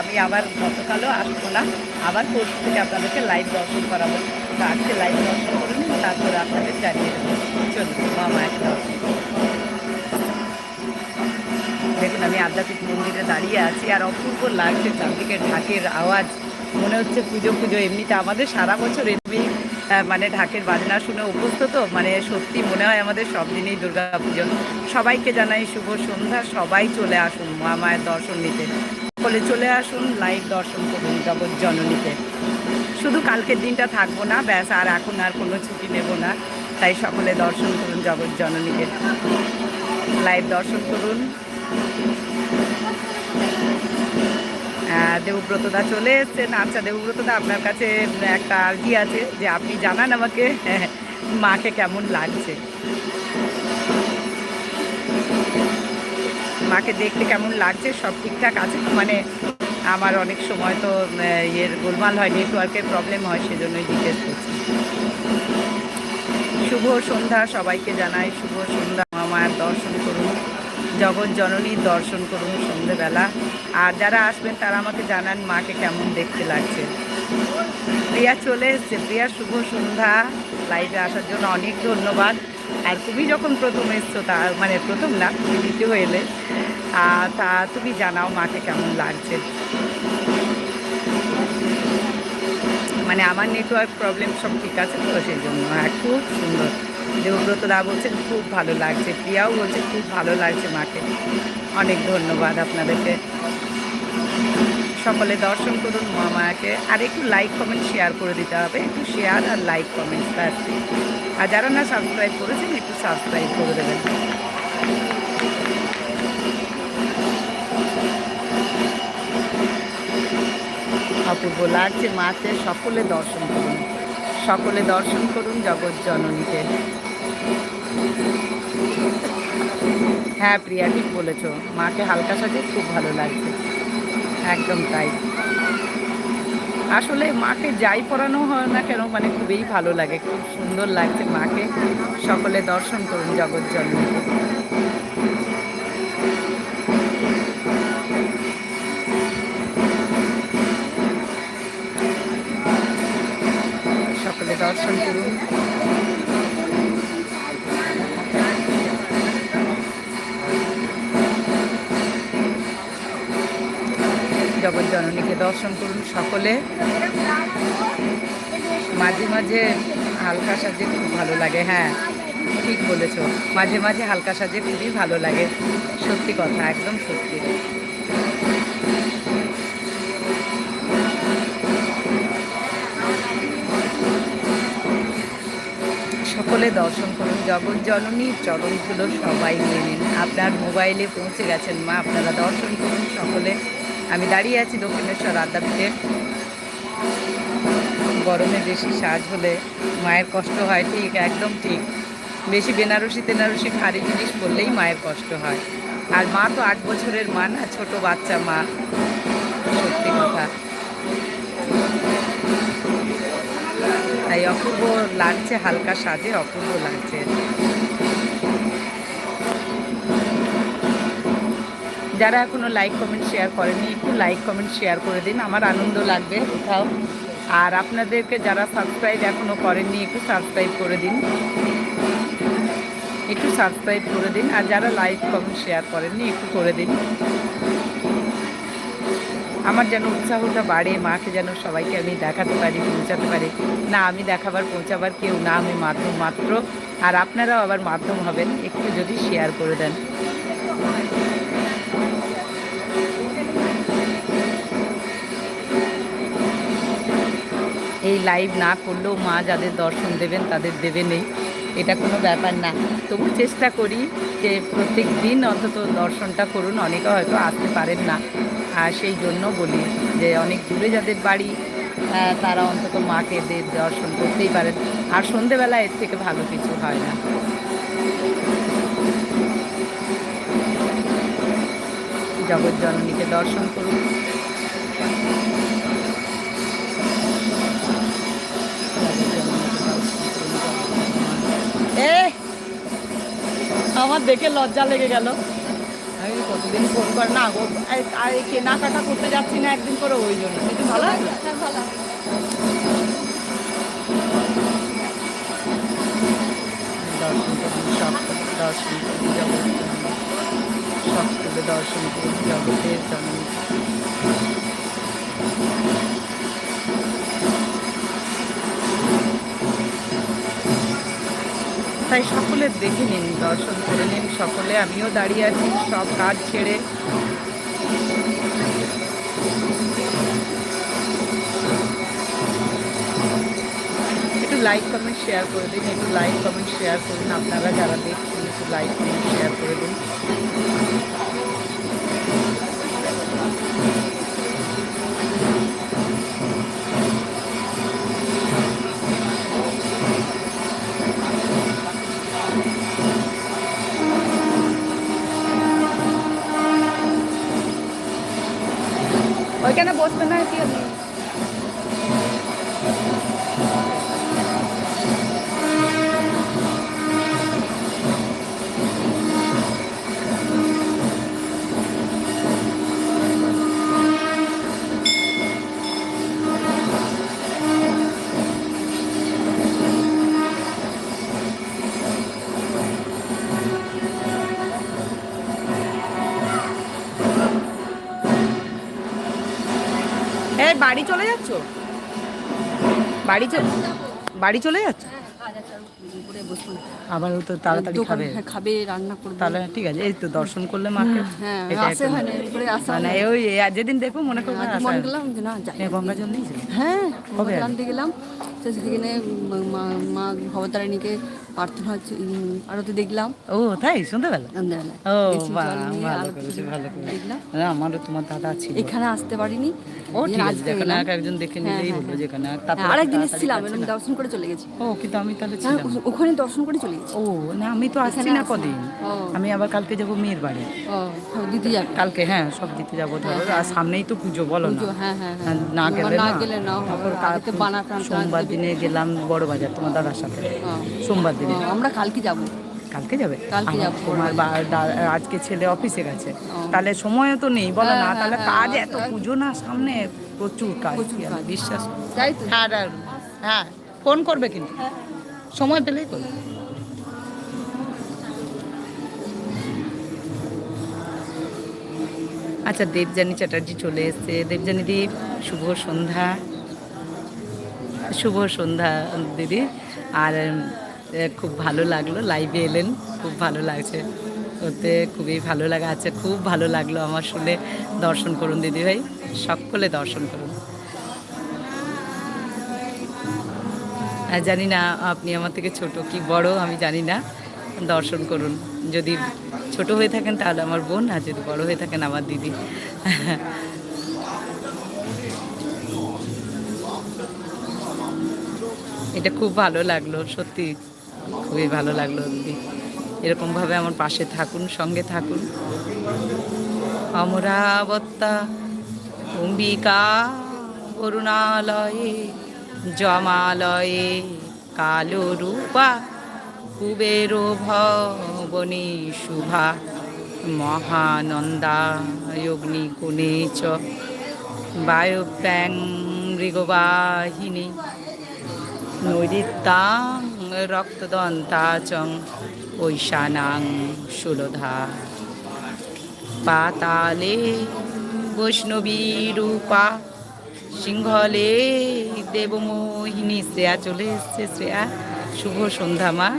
আমি আবার গতকালও আসব না। আবার পরশু থেকে আপনাদেরকে লাইভ দর্শন করাবো। তো আজকে লাইভ দর্শন করুন তারপরে আপনাদের জানিয়ে দেবো। চলুন, মামা একটা দেখুন, আমি আধ্যাত্মিক মন্দিরে দাঁড়িয়ে আছি আর অপূর্ব লাগছে চারদিকে ঢাকের আওয়াজ। মনে হচ্ছে পুজো পুজো এমনিতে আমাদের সারা বছর এমনি মানে ঢাকের বাজনা শুনে অভ্যস্ত তো মানে সত্যি মনে হয় আমাদের সব দিনেই দুর্গা পুজো সবাইকে জানাই শুভ সন্ধ্যা, সবাই চলে আসুন মা মায়ের দর্শন নিতে। সকলে চলে আসুন, লাইভ দর্শন করুন জগৎ জননীতে। শুধু কালকের দিনটা থাকব না, ব্যাস আর এখন আর কোনো ছুটি নেব না। তাই সকলে দর্শন করুন জগৎ জননীকে। লাইভ দর্শন করুন। দেবব্রতদা চলে এসছেন। আচ্ছা দেবব্রতদা আপনার কাছে একটা আর্জি আছে যে আপনি জানান আমাকে মাকে কেমন লাগছে। মাকে দেখতে কেমন লাগছে, সব ঠিকঠাক আছে? মানে আমার অনেক সময় তো ইয়ের গোলমাল হয়, নেটওয়ার্কের প্রবলেম হয়, সেজন্যই জিজ্ঞেস করছি। শুভ সন্ধ্যা সবাইকে জানাই, শুভ সন্ধ্যা মা মায়ের দর্শন করুন। জগৎ জননীর দর্শন করুন সন্ধেবেলা। আর যারা আসবেন, তারা আমাকে জানান মাকে কেমন দেখতে লাগছে। প্রিয়া চলে এসছে। প্রিয়া, শুভ সন্ধ্যা। লাইভে আসার জন্য অনেক ধন্যবাদ। আর তুমি যখন প্রথম এসছো, তা মানে প্রথম না, তুমি দ্বিতীয় এলে তা তুমি জানাও মাকে কেমন লাগছে। মানে আমার নেটওয়ার্ক প্রবলেম সব ঠিক আছে তো সেই জন্য হ্যাঁ খুব সুন্দর। দেবব্রত দা বলছেন, খুব ভালো লাগছে। প্রিয়াও বলছে, খুব ভালো লাগছে মাকে। অনেক ধন্যবাদ আপনাদেরকে। সকলে দর্শন করুন মা মায়াকে আর একটু লাইক কমেন্ট শেয়ার করে দিতে হবে। একটু শেয়ার আর লাইক কমেন্ট ব্যাস। আর যারা না সাবস্ক্রাইব করেছেন, একটু সাবস্ক্রাইব করে দেবেন। অপূর্ব লাগছে মাকে, সকলে দর্শন করুন। সকলে দর্শন করুন জগৎ জননীকে। হ্যাঁ প্রিয়া, ঠিক বলেছ। মাকে হালকা সাজে খুব ভালো লাগছে। একদম তাই। আসলে মাকে যাই পড়ানো হয় না কেন মানে খুবই ভালো লাগে, খুব সুন্দর লাগছে মাকে। সকলে দর্শন করুন জগৎ জননীকে সকলে দর্শন করুন। জগৎ জননীকে দর্শন করুন সকলে। মাঝে মাঝে হালকা সাজে খুব ভালো লাগে হ্যাঁ ঠিক বলেছ। মাঝে মাঝে হালকা সাজে খুবই ভালো লাগে, সত্যি কথা, একদম সত্যি। সকলে দর্শন করুন জগৎ জননীর চরণগুলো সবাই নিয়ে নিন। আপনার মোবাইলে পৌঁছে গেছেন মা, আপনারা দর্শন করুন সকলে। আমি দাঁড়িয়ে আছি দক্ষিণেশ্বর আদ্যাপীঠে গরমে বেশি সাজ হলে মায়ের কষ্ট হয়, ঠিক, একদম ঠিক। বেশি বেনারসি তেনারসি ভারী জিনিস করলেই মায়ের কষ্ট হয়। আর মা তো আট বছরের মা না, ছোটো বাচ্চা মা। সত্যি কথা। তাই অপূর্ব লাগছে, হালকা সাজে অপূর্ব লাগছে। যারা এখনও লাইক কমেন্ট শেয়ার করেনি, একটু লাইক কমেন্ট শেয়ার করে দিন, আমার আনন্দ লাগবে কোথাও। আর আপনাদেরকে যারা সাবস্ক্রাইব এখনও করেননি, একটু সাবস্ক্রাইব করে দিন। একটু সাবস্ক্রাইব করে দিন, আর যারা লাইক কমেন্ট শেয়ার করেননি, একটু করে দিন। আমার যেন উৎসাহটা বাড়ে, মাকে যেন সবাইকে আমি দেখাতে পারি, পৌঁছাতে পারি। না, আমি দেখাবার, পৌঁছাবার কেউ না, আমি মাধ্যম মাত্র। আর আপনারাও আবার মাধ্যম হবেন, একটু যদি শেয়ার করে দেন। এই লাইভ না করলেও মা যাদের দর্শন দেবেন, তাদের দেবে নেই। এটা কোনো ব্যাপার না। তবু চেষ্টা করি যে প্রত্যেক দিন অন্তত দর্শনটা করুন। অনেকে হয়তো আসতে পারেন না। আর সেই জন্য বলি যে অনেক দূরে যাদের বাড়ি তারা অন্তত মাকে দে- দর্শন করতেই পারেন। আর সন্ধেবেলা এর থেকে ভালো কিছু হয় না। জগৎ জননীকে দর্শন করুন। আমার দেখে লজ্জা লেগে গেল। আমি কতদিন ফোন কর না গো আর এই কেনাকাটা করতে যাচ্ছি না একদিন করে ওই জন্য। কিন্তু ভালো আছে? হ্যাঁ ভালো দর্শন সব দর্শন জগতের জননী তাই সকলে দেখে নিন, দর্শন করে নিন, সকলে আমিও দাঁড়িয়ে আছি, সব কাজ ছেড়ে। একটু লাইক কমেন্ট শেয়ার করে দিন, একটু লাইক কমেন্ট শেয়ার করুন আপনারা যারা দেখছেন, একটু লাইক কমেন্ট শেয়ার করে দিন। ওইখানে বসবে বাড়ি চলে যাচ্ছ? বাড়ি চলে বাড়ি চলে যাচ্ছ? হ্যাঁ তো তাড়াতাড়ি খাবে। হ্যাঁ খাবে রান্না করবে। তাহলে ঠিক আছে এই তো দর্শন করলে মাকে হ্যাঁ আসে হয় না এরপরে আসা মানে ওই যেদিন দেখব মনে করব মনে করলাম যে না যাই। গঙ্গা জল হ্যাঁ ভগবান আনতে গেলাম। তো মা মা ভবতারিণীকে প্রার্থনা হচ্ছে আরতি দেখলাম। ও তাই? সন্ধ্যাবেলা? সন্ধ্যাবেলা। ও ভালো আমারও তোমার দাদা ছিল। এখানে আসতে পারিনি। ও ঠিক আছে যেখানে এক একজন দেখে হ্যাঁ, নিলেই হ্যাঁ, হলো হ্যাঁ। যেখানে। তারপরে আরেকদিন এসেছিলাম এরকম দর্শন করে চলে গেছি। ও কিন্তু আমি তাহলে ছিলাম ওখানে দর্শন করে চলে গেছি। ও না আমি তো আসছি না কদিন। আমি আবার কালকে যাব মেয়ের বাড়ি। ও দিতে যাবে। কালকে হ্যাঁ সব দিতে যাব। ধরো আর সামনেই তো পুজো বলো না। না গেলে না গেলে না সোমবার দিনে গেলাম বড় বাজার তোমার দাদার সাথে। সোমবার দিনে আমরা কালকে যাব। কালকে যাবে? কালকে যাব। তোমার আজকে ছেলে অফিসে গেছে। তাহলে সময়ও তো নেই বলো না। হ্যাঁ, তাহলে হ্যাঁ, কাজ হ্যাঁ, এত। পুজো না সামনে প্রচুর কাজ। বিশ্বাস তাই তো? হ্যাঁ হ্যাঁ ফোন করবে কিন্তু। সময় পেলেই করবে। আচ্ছা দেবযানী চ্যাটার্জি চলে এসছে। দেবযানী দি শুভ সন্ধ্যা। শুভ সন্ধ্যা দিদি। আর খুব ভালো লাগল। লাইভে এলেন, খুব ভালো লাগছে। ওতে খুবই ভালো লাগা, আছে, খুব ভালো লাগল আমার শুনে। দর্শন করুন, দিদি ভাই, সকলে দর্শন করুন। জানি না, আপনি আমার থেকে ছোট কি বড়, আমি জানি না। দর্শন করুন। যদি ছোট হয়ে থাকেন, তাহলে আমার বোন, আর যদি বড় হয়ে থাকেন, আমার দিদি। এটা খুব ভালো লাগল, সত্যি। খুবই ভালো লাগল দিদি এরকমভাবে আমার পাশে থাকুন, সঙ্গে থাকুন। অমরাবত্তা, অম্বিকা করুণালয়ে জমালয়ে, কালো রূপা, কুবের ভবনী শুভা, মহানন্দা অগ্নিকুণে চ, বায়ুপ্যাং মৃগবাহিনী নৈরিত্যাং রক্তদন্তাচং ঐশানাং সুলধা পাতালে বৈষ্ণবী রূপা সিংহলে দেবমোহিনী শ্রেয়া চলে এসছে শ্রেয়া শুভ সন্ধ্যা মা।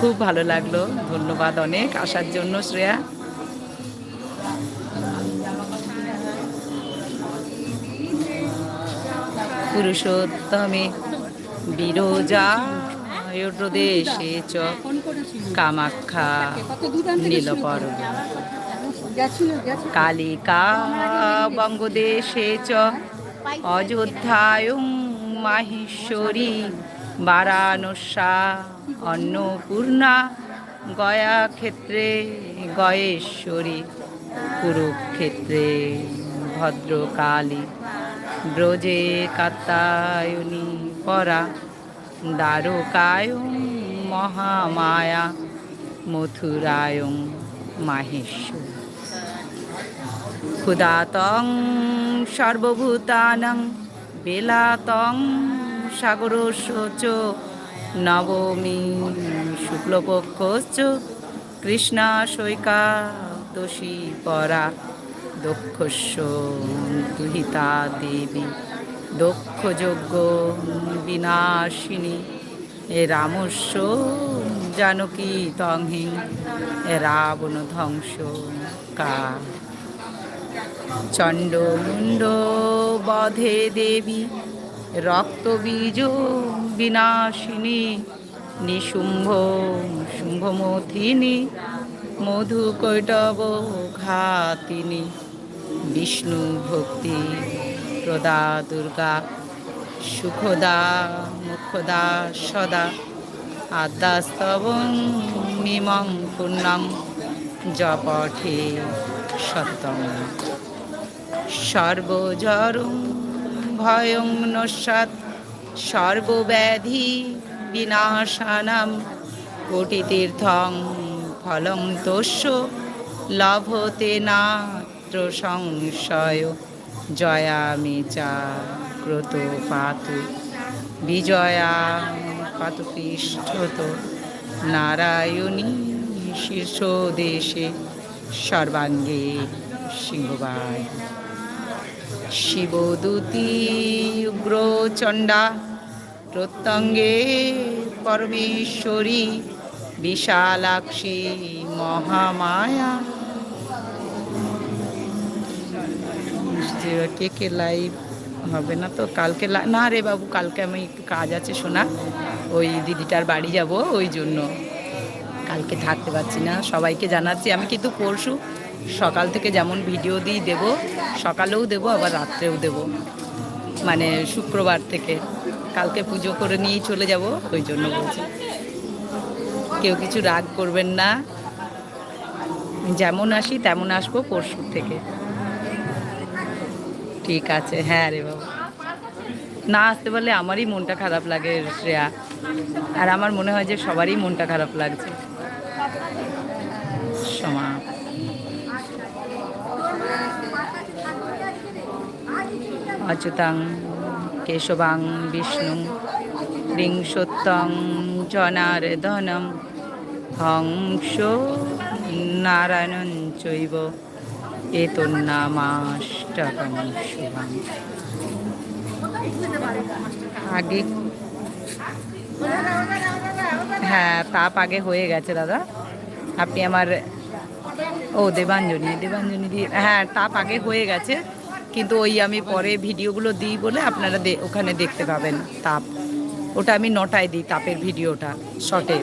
খুব ভালো লাগল। ধন্যবাদ অনেক আসার জন্য, শ্রেয়া। পুরুষোত্তমে বিরোজা প্রদেশে চ, কামাখ্যা গেছিল কালিকা বঙ্গদেশে চ অযোধ্যায়ং মাহেশ্বরী, বারাণসা, অন্নপূর্ণা, গয়া ক্ষেত্রে গয়েশ্বরী, কুরুক্ষেত্রে ভদ্রকালী, ব্রজে কাত্তায়নী পরা দ্বারকায়ং মহামায়া মথুরায়ং মাহেশ্বর ক্ষুদাতং সর্বভূতানং, বেলাতং সাগর শোচ নবমী শুক্লপক্ষশ্চ, কৃষ্ণা সৈকা দোষী পরা দক্ষস্য দুহিতা দেবী। দক্ষযজ্ঞ বিনাশিনী। রামস্য জানকী তংহিং রাবণ ধ্বংস কা চণ্ডমুণ্ড বধে দেবী রক্তবীজ বিনাশিনী, নিশুম্ভ শুম্ভমথিনী মধুকৈটব ঘাতিনী, বিষ্ণু ভক্তি প্রদা দুর্গা, সুখদা মুখদা সদা। আদ্যাস্তবং মিমং পুণ্যং জপঠে সত্যম সর্বজরং ভয়ং নস্যাৎ সর্বব্যাধি বিনাশানাম কোটিতীর্থং ফলং তোষ্য, লভতে নাত্র সংশয় জয়ামি চা ক্রত পাতু, বিজয়া পাতু পৃষ্ঠত নারায়ণী শীর্ষ দেশে সর্বাঙ্গে সিংহবায়। শিবদূতি উগ্রচণ্ডা, প্রত্যঙ্গে পরমেশ্বরী, বিশালাক্ষী মহামায়া কে কে লাইভ হবে না তো? কালকে না রে বাবু, কালকে আমি একটু কাজ আছে শোনা ওই দিদিটার বাড়ি যাব, ওই জন্য। কালকে থাকতে পারছি না, সবাইকে জানাচ্ছি। আমি কিন্তু পরশু সকাল থেকে যেমন ভিডিও দিই দেবো, সকালেও দেবো, আবার রাত্রেও দেবো। মানে শুক্রবার থেকে। কালকে পুজো করে নিয়েই চলে যাব, ওই জন্য বলছি। কেউ কিছু রাগ করবেন না। যেমন আসি তেমন আসব পরশুর থেকে। ঠিক আছে হ্যাঁ রে বাবু। না আসতে পারলে আমারই মনটা খারাপ লাগে শ্রেয়া। আর আমার মনে হয় যে সবারই মনটা খারাপ লাগছে। সমা। অচ্যুতাং, কেশবাং, বিষ্ণু রিংসত্যং জনার্দনম, হংস নারায়ণ চৈব এতন্নামাষ্টকম শুভম আগে হ্যাঁ তাপ আগে হয়ে গেছে, দাদা। আপনি আমার ও দেবাঞ্জনি দেবাঞ্জনি দিয়ে হ্যাঁ তাপ আগে হয়ে গেছে, কিন্তু ওই আমি পরে ভিডিওগুলো দিই বলে আপনারা ওখানে দেখতে পাবেন তাপ। ওটা আমি নটায় দিই, তাপের ভিডিওটা শর্টে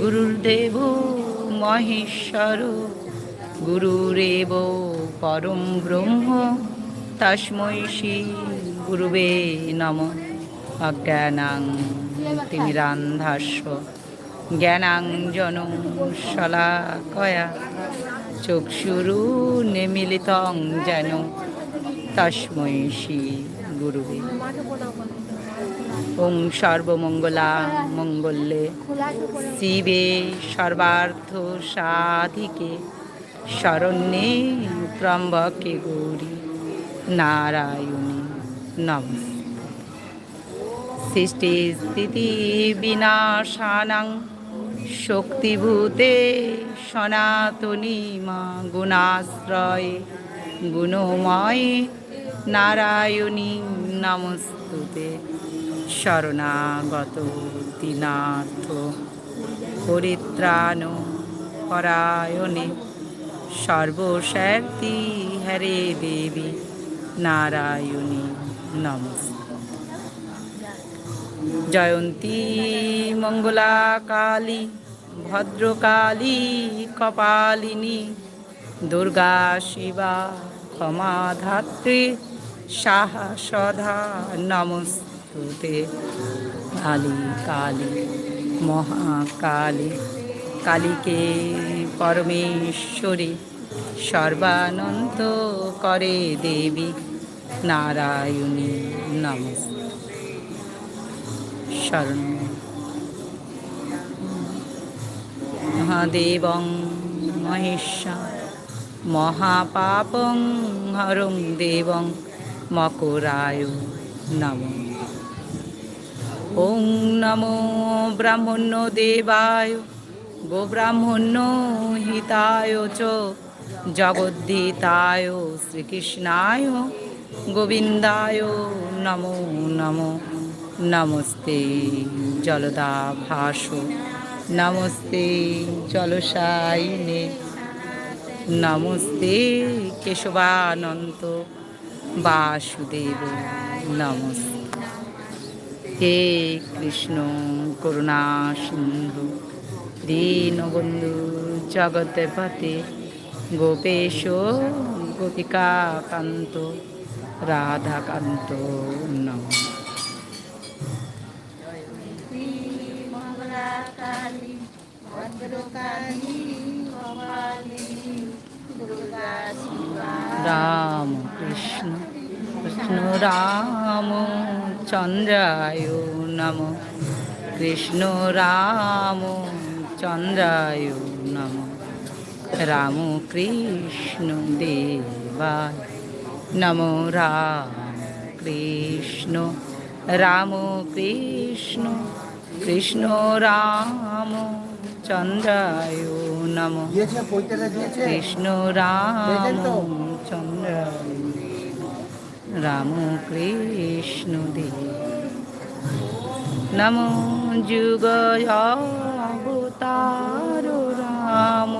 গুরুর্দেব মহেশ্বর গুরুরেব পরম ব্রহ্ম, তস্মৈ শ্রী গুরুবে নম। অজ্ঞানাং তিমিরান্ধাস্য জ্ঞানাঞ্জন শলাকয়া, চক্ষুরু নিমিলিতং যেন তস্মৈ শ্রী গুরুবে। ওং সর্বমঙ্গলা মঙ্গলে শিবে সর্বার্থ সাধিকে শরণ্যে ত্রম্বকে গৌরী নারায়ণী সৃষ্টি স্থিতি বিনাশানাং শক্তিভূতে সনাতনী মা গুণাশ্রয়ে গুণময়ে নারায়ণী নমস্তুতে শরণাগত দিনার্থ পরিত্রাণ পরায়ণে সর্বস্বার্থী হরে দেবী, নারায়ণী নমস্তে জয়ন্তী মঙ্গলা কালী ভদ্রকালী, কপালিনী, দুর্গা শিবা ক্ষমা ধাত্রী সাহা সধা, নমস্তুতে কালী কালী মহাকালী। কালীকে পরমেশ্বরী সর্বানন্ত করে দেবী নারায়ণী নমস্তে শরণ। মহাদেবং মহেশা মহাপাপং হরং দেবং মকরায় নম। ওং নমো ব্রাহ্মণ্য দেবায় গোব্রাহ্মণ্য হিতায় চ, জগদ্ধিতায় শ্রীকৃষ্ণায় গোবিন্দায় নমো নমো। নমস্তে জলদা ভাস নমস্তে জলসাইনে নমস্তে কেশবানন্ত বাসুদেব, নমস্তে। হে কৃষ্ণ করুণা সিন্ধু। দীনবন্ধু জগৎপতে গোপেশ গোপিকাকান্ত রাধাকান্ত নম রাম কৃষ্ণ কৃষ্ণ রাম চন্দ্রায় নম কৃষ্ণ রাম চন্দ্রায় নম। রাম কৃষ্ণ দেবায় নম। রাম কৃষ্ণ রাম কৃষ্ণ কৃষ্ণ রাম চন্দ্রায় নম। কৃষ্ণ রাম চন্দ্র রাম কৃষ্ণ দেব। নম যুগ অবতার রাম।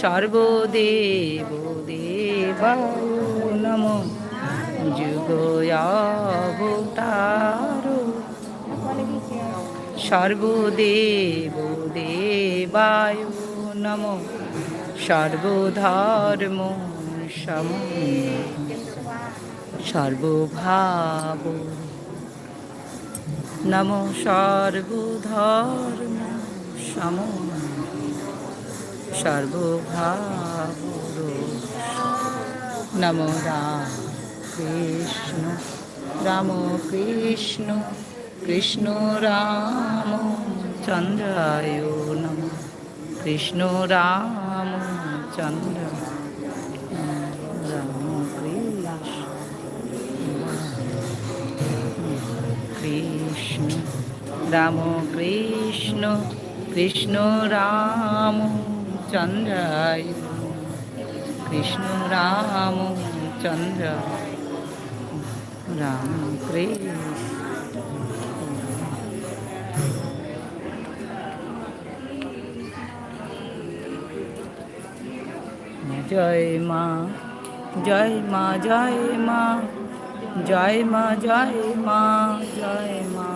সর্বদেব দেবায় নম। যুগ অবতার সর্বদেব দেবায় নম। সর্বধর্ম সম। সর্বভাব। নম সর্বধর্ম। সম সর্বভাব নম রাম কৃষ্ণ রাম কৃষ্ণ কৃষ্ণ রাম চন্দ্রায় নম, কৃষ্ণ রাম চন্দ্র, রাম কৃষ্ণ রাম কৃষ্ণ কৃষ্ণ রাম চন্দ্রায়। কৃষ্ণ রাম চন্দ্র রাম কৃষ্ণ। জয় মা জয় মা জয় মা জয় মা জয় মা জয় মা।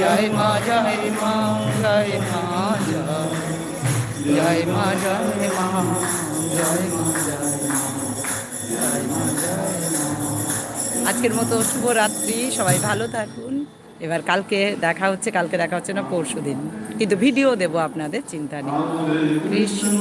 জয় মা জয় মা জয় মা জয় মা জয় মা জয় মা, জয় আজকের মতো শুভরাত্রি, সবাই ভালো থাকুন। এবার কালকে দেখা হচ্ছে, কালকে দেখা হচ্ছে না, পরশু দিন। কিন্তু ভিডিও দেবো আপনাদের, চিন্তা নেই। কৃষ্ণ